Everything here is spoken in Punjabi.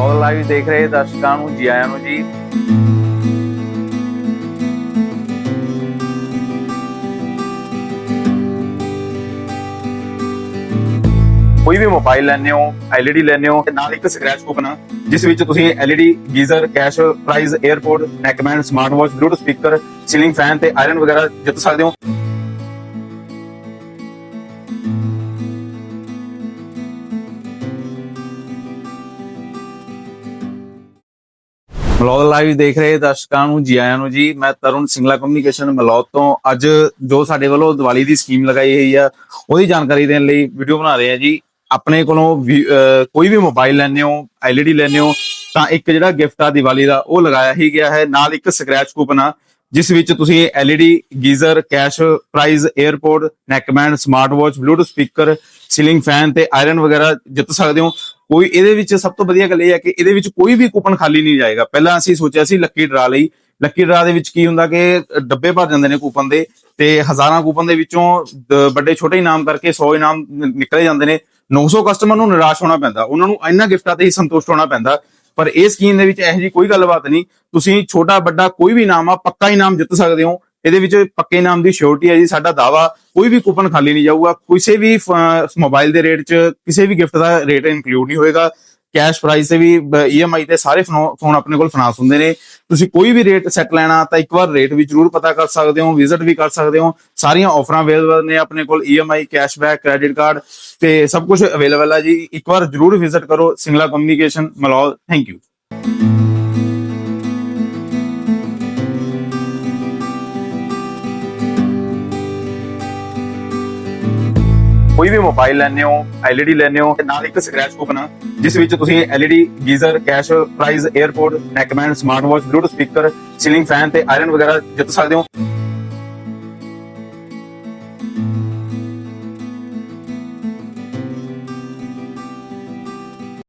ਬਲੌਗ ਲਾਈਵ ਦੇਖ ਰਹੇ ਦਰਸ਼ਕਾਂ ਨੂੰ, ਜੀ ਆਇਆਂ ਨੂੰ ਜੀ। ਕੋਈ ਵੀ ਮੋਬਾਈਲ ਲੈਣੇ ਹੋ ਐਲਈਡੀ ਲੈਣੇ ਹੋ, ਤੇ ਨਾਲ ਇੱਕ ਸਕ੍ਰੈਚ ਕੂਪਨ ਜਿਸ ਵਿੱਚ ਤੁਸੀਂ LED geyser cash prize airport neckband smart watch Bluetooth speaker ceiling fan ਤੇ ਆਇਰਨ ਵਗੈਰਾ ਜਿੱਤ ਸਕਦੇ ਹੋ। ਮਲੌਦ ਲਾਈਵ ਦੇਖ ਰਹੇ ਦਰਸ਼ਕਾਂ ਨੂੰ, ਜੀ ਆਇਆਂ ਨੂੰ ਜੀ। ਮੈਂ ਤਰੁਣ ਸਿੰਗਲਾ ਕਮਿਊਨੀਕੇਸ਼ਨ ਮਲੌਦ ਤੋਂ। ਅੱਜ ਜੋ ਸਾਡੇ ਵੱਲੋਂ ਦੀਵਾਲੀ ਦੀ ਸਕੀਮ ਲਗਾਈ ਹੋਈ ਆ, ਉਹਦੀ ਜਾਣਕਾਰੀ ਦੇਣ ਲਈ ਵੀਡੀਓ ਬਣਾ ਰਹੇ ਆ ਜੀ। ਆਪਣੇ ਕੋਲੋਂ ਕੋਈ ਵੀ ਮੋਬਾਈਲ ਲੈਣੇ ਹੋ ਐਲਈਡੀ ਲੈਣੇ ਹੋ, ਤਾਂ ਇੱਕ ਜਿਹੜਾ ਗਿਫਟ ਆ ਦੀਵਾਲੀ ਦਾ, ਉਹ ਲਗਾਇਆ ਹੀ ਗਿਆ ਹੈ। ਨਾਲ ਇੱਕ ਸਕ੍ਰੈਚ ਕੂਪਨ ਆ, ਜਿਸ ਵਿੱਚ ਤੁਸੀਂ LED geyser cash prize airport neckband smart watch Bluetooth speaker ceiling fan ਤੇ ਆਇਰਨ ਵਗੈਰਾ ਜਿੱਤ ਸਕਦੇ ਹੋ। ਕੋਈ ਇਹਦੇ ਵਿੱਚ ਸਭ ਤੋਂ ਵਧੀਆ ਗੱਲ ਇਹ ਹੈ ਕਿ ਇਹਦੇ ਵਿੱਚ ਕੋਈ ਵੀ ਕੂਪਨ ਖਾਲੀ ਨਹੀਂ ਜਾਏਗਾ। ਪਹਿਲਾਂ ਅਸੀਂ ਸੋਚਿਆ ਸੀ ਲੱਕੀ ਡਰਾ ਲਈ। ਲੱਕੀ ਡਰਾ ਦੇ ਵਿੱਚ ਕੀ ਹੁੰਦਾ ਕਿ ਡੱਬੇ ਭਰ ਜਾਂਦੇ ਨੇ ਕੂਪਨ ਦੇ ਤੇ ਹਜ਼ਾਰਾਂ ਕੂਪਨ ਦੇ ਵਿੱਚੋਂ ਵੱਡੇ ਛੋਟੇ ਇਨਾਮ ਕਰਕੇ 100 ਇਨਾਮ ਨਿਕਲੇ ਜਾਂਦੇ ਨੇ। 900 ਕਸਟਮਰ ਨੂੰ ਨਿਰਾਸ਼ ਹੋਣਾ ਪੈਂਦਾ। ਉਹਨਾਂ ਨੂੰ ਇੰਨਾ ਗਿਫਟਾਂ ਤੇ ਹੀ ਸੰਤੁਸ਼ਟ ਹੋਣਾ ਪੈਂਦਾ। ਪਰ ਇਹ ਸਕੀਮ ਦੇ ਵਿੱਚ ਇਹੋ ਜਿਹੀ ਕੋਈ ਗੱਲਬਾਤ ਨਹੀਂ। ਤੁਸੀਂ ਛੋਟਾ ਵੱਡਾ ਕੋਈ ਵੀ ਇਨਾਮ ਆ, ਪੱਕਾ ਇਨਾਮ ਜਿੱਤ ਸਕਦੇ ਹੋ। ਇਹਦੇ ਵਿੱਚ ਪੱਕੇ ਨਾਮ ਦੀ ਸ਼ੋਰਟੀ ਹੈ ਜੀ, ਸਾਡਾ ਦਾਵਾ ਕੋਈ ਵੀ ਕੂਪਨ ਖਾਲੀ ਨਹੀਂ ਜਾਊਗਾ, ਕਿਸੇ ਵੀ ਮੋਬਾਈਲ ਦੇ ਰੇਟ 'ਚ ਕਿਸੇ ਵੀ ਗਿਫਟ ਦਾ ਰੇਟ ਇਨਕਲੂਡ ਨਹੀਂ ਹੋਏਗਾ। ਕੈਸ਼ ਪ੍ਰਾਈਸ ਤੇ ਵੀ ਈਐਮਆਈ ਤੇ ਸਾਰੇ ਫੋਨ ਆਪਣੇ ਕੋਲ ਫਾਈਨਾਂਸ ਹੁੰਦੇ ਨੇ। ਤੁਸੀਂ ਕੋਈ ਵੀ ਰੇਟ ਸੈੱਟ ਲੈਣਾ, ਤਾਂ ਇੱਕ ਵਾਰ ਰੇਟ ਵੀ ਜ਼ਰੂਰ ਪਤਾ ਕਰ ਸਕਦੇ ਹੋ ਵਿਜ਼ਿਟ ਵੀ ਕਰ ਸਕਦੇ ਹੋ। ਸਾਰੀਆਂ ਆਫਰਾਂ ਅਵੇਲੇਬਲ ਨੇ ਆਪਣੇ ਕੋਲ ਈਐਮਆਈ ਕੈਸ਼ਬੈਕ ਕ੍ਰੈਡਿਟ ਕਾਰਡ ਤੇ ਸਭ ਕੁਝ ਅਵੇਲੇਬਲ ਹੈ ਜੀ। ਇੱਕ ਵਾਰ ਜ਼ਰੂਰ ਵਿਜ਼ਿਟ ਕਰੋ Singla communication Malaud thank you ਕੋਈ ਵੀ ਮੋਬਾਈਲ ਲੈਣੇ ਹੋ ਐਲਈਡੀ ਲੈਣੇ ਹੋ ਤੇ ਨਾਲ ਇੱਕ ਸਕ੍ਰੈਚ ਕੂਪਨ ਜਿਸ ਵਿੱਚ ਤੁਸੀਂ LED geyser cash prize airport neckband smart watch Bluetooth speaker ceiling fan ਤੇ ਆਇਰਨ ਵਗੈਰਾ ਜਿੱਤ ਸਕਦੇ ਹੋ।